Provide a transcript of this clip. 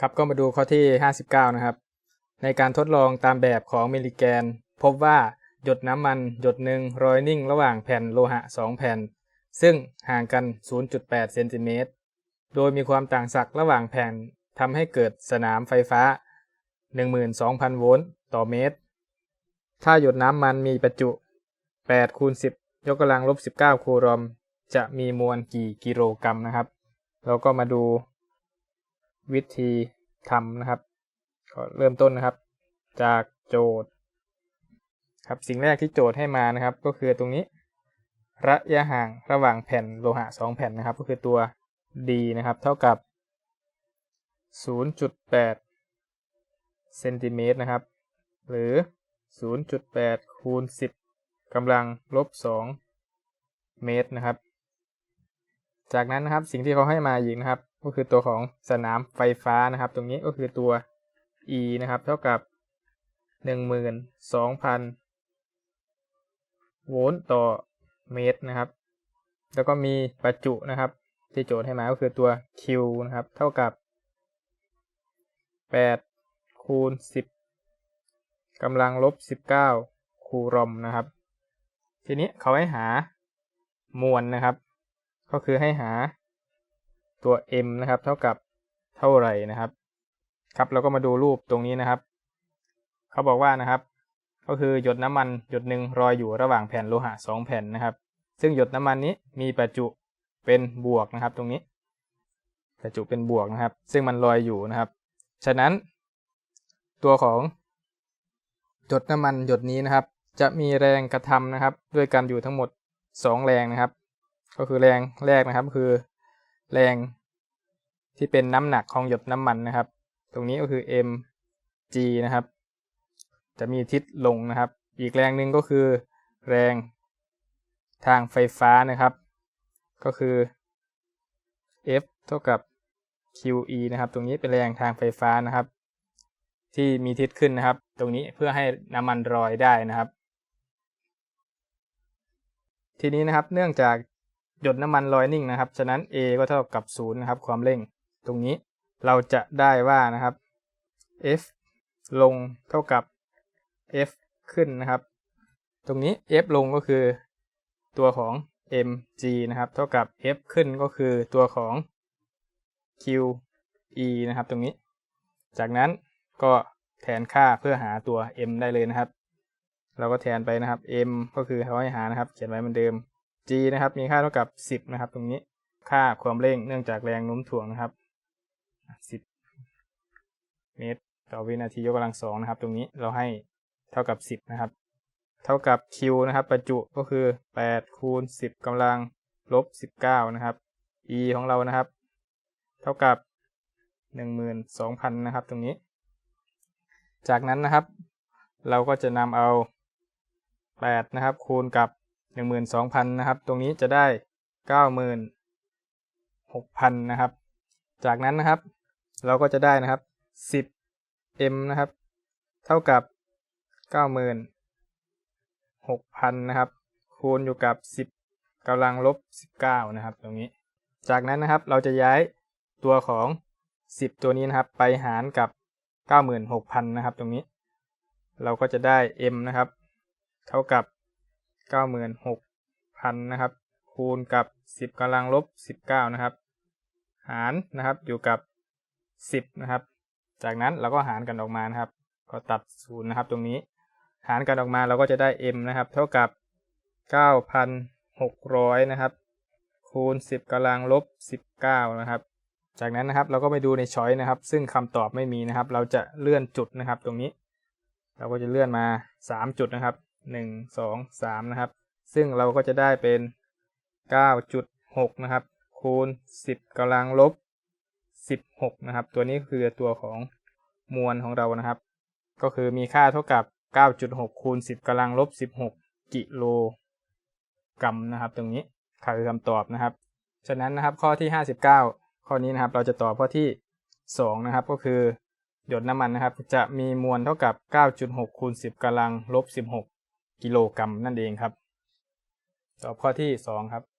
ครับก็มาดูข้อที่ 59 นะครับ ในการทดลองตามแบบของมิลลิแกน พบว่าหยดน้ำมันหยดหนึ่งรอยนิ่งระหว่างแผ่นโลหะ 2 แผ่น ซึ่งห่างกัน 0.8 เซนติเมตร โดยมีความต่างศักย์ระหว่างแผ่นทำให้เกิดสนามไฟฟ้า 12,000 โวลต์ต่อเมตร ถ้าหยดน้ำมันมีประจุ8คูณ10 ยกกำลังลบ 19 คูลอม จะมีมวลกี่กิโลกรัมนะครับ เราก็มาดู วิธีทำนะครับก็เริ่มต้นนะครับ จากโจทย์ ครับสิ่งแรกที่โจทย์ให้มานะครับ ก็คือตรงนี้ ระยะห่างระหว่างแผ่นโลหะ 2 แผ่นนะครับ ก็คือตัว d นะครับ เท่ากับ 0.8เซนติเมตรนะครับ หรือ 0.8คูณ10กำลังลบ 2 เมตรนะครับ จากนั้นนะครับสิ่งที่เขาให้มาอีกนะครับ ก็คือตัวของสนามไฟฟ้านะครับ ตรงนี้ก็คือตัว e นะครับ เท่ากับ 12,000 โวลต์ต่อเมตรนะครับ แล้วก็มีประจุนะครับ ที่โจทย์ให้มาก็คือตัว q นะครับ เท่ากับ 8 คูณ 10กำลังลบ 19 คูลอมนะครับ ทีนี้เขาให้หามวลนะครับ ก็คือให้หา ตัว m นะครับ เท่ากับเท่าไหร่นะครับ ครับเราก็มาดูรูปตรงนี้นะครับ เขาบอกว่านะครับ ก็คือหยดน้ำมันหยดหนึ่งรอยอยู่ระหว่างแผ่นโลหะสองแผ่นนะครับ ซึ่งหยดน้ำมันนี้มีประจุเป็นบวกนะครับ ตรงนี้ประจุเป็นบวกนะครับ ซึ่งมันลอยอยู่นะครับ ฉะนั้น ตัวของหยดน้ำมันหยดนี้นะครับ จะมีแรงกระทำนะครับ ด้วยกันอยู่ทั้งหมด 2 แรงนะครับ ก็คือแรงแรกนะครับ คือ แรงที่เป็นน้ำหนักของหยดน้ำมันนะครับ ตรงนี้ก็คือ mg นะครับ จะมีทิศลงนะครับ อีกแรงหนึ่งก็คือ แรงทางไฟฟ้านะครับ ก็คือ F เท่ากับ QE นะครับ ตรงนี้เป็นแรงทางไฟฟ้านะครับ ที่มีทิศขึ้นนะครับ ตรงนี้เพื่อให้น้ำมันลอยได้นะครับ ทีนี้นะครับเนื่องจาก หยดน้ำมันลอยนิ่งนะครับ ฉะนั้น A ก็เท่ากับ0นะครับ ความเร่ง ตรงนี้เราจะได้ว่านะครับ F ลงเท่ากับ F ขึ้นนะครับ ตรงนี้ F ลงก็คือตัวของ mg นะครับ เท่ากับ F ขึ้นก็คือตัวของ qe นะครับ ตรงนี้ จากนั้นก็แทนค่าเพื่อหาตัว m ได้เลยนะครับ เราก็แทนไปนะครับ m ก็คือเขาให้หานะครับ เขียนไว้เหมือนเดิม g นะครับมีค่าเท่ากับ 10 นะครับ ตรงนี้ค่าความเร่งเนื่องจากแรงโน้มถ่วงนะครับ 10 เมตรต่อวินาทียกกำลังสองนะครับ ตรงนี้เราให้เท่ากับ 10 นะครับ เท่ากับ q นะครับ ประจุก็คือ 8 คูณ 10กำลังลบ 19 นะครับ e ของเรานะครับ เท่ากับ 12,000 นะครับ ตรงนี้ จากนั้นนะครับ เราก็จะนำเอา 8 นะครับ คูณกับ 12,000นะครับ ตรงนี้จะได้ 96,000นะครับ จากนั้นนะครับ เราก็จะได้นะครับ 10m นะครับ เท่ากับ 96,000นะครับ คูณอยู่กับ 10กำลังลบ 19 นะครับ ตรงนี้ จากนั้นนะครับเราจะย้ายตัวของ 10 ตัวนี้นะครับ ไปหารกับ 96,000นะครับ ตรงนี้ เราก็จะได้ m นะครับ เท่ากับ 96,000นะครับคูณกับ 10กำลังลบ 19 นะครับ หารนะครับอยู่กับ 10 นะครับ จากนั้นเราก็หารกันออกมานะครับ ก็ตัดศูนย์นะครับตรงนี้ หารกันออกมาเราก็จะได้ m นะครับ เท่ากับ 9,600 นะครับ คูณ 10กำลังลบ 19 นะครับ จากนั้นนะครับเราก็ไปดูในช้อยนะครับ ซึ่งคำตอบไม่มีนะครับ เราจะเลื่อนจุดนะครับตรงนี้ เราก็จะเลื่อนมา 3 จุดนะครับ 1 2 3 นะครับ ซึ่งเราก็จะได้เป็น 9.6 นะครับ คูณ 10กำลังลบ 16 นะครับ ตัวนี้คือตัวของมวลของเรานะครับ ก็คือมีค่าเท่ากับ 9.6 คูณ 10กำลังลบ 16 กิโลกรัมนะครับตรงนี้คือคำตอบนะครับ ฉะนั้นนะครับข้อที่ 59 ข้อนี้นะครับเราจะตอบข้อที่ 2 นะครับก็คือหยดน้ำมันนะครับจะมีมวลเท่ากับ 9.6 คูณ 10กำลังลบ16 กิโลกรัมนั่นเองครับ ตอบข้อที่ 2 ครับ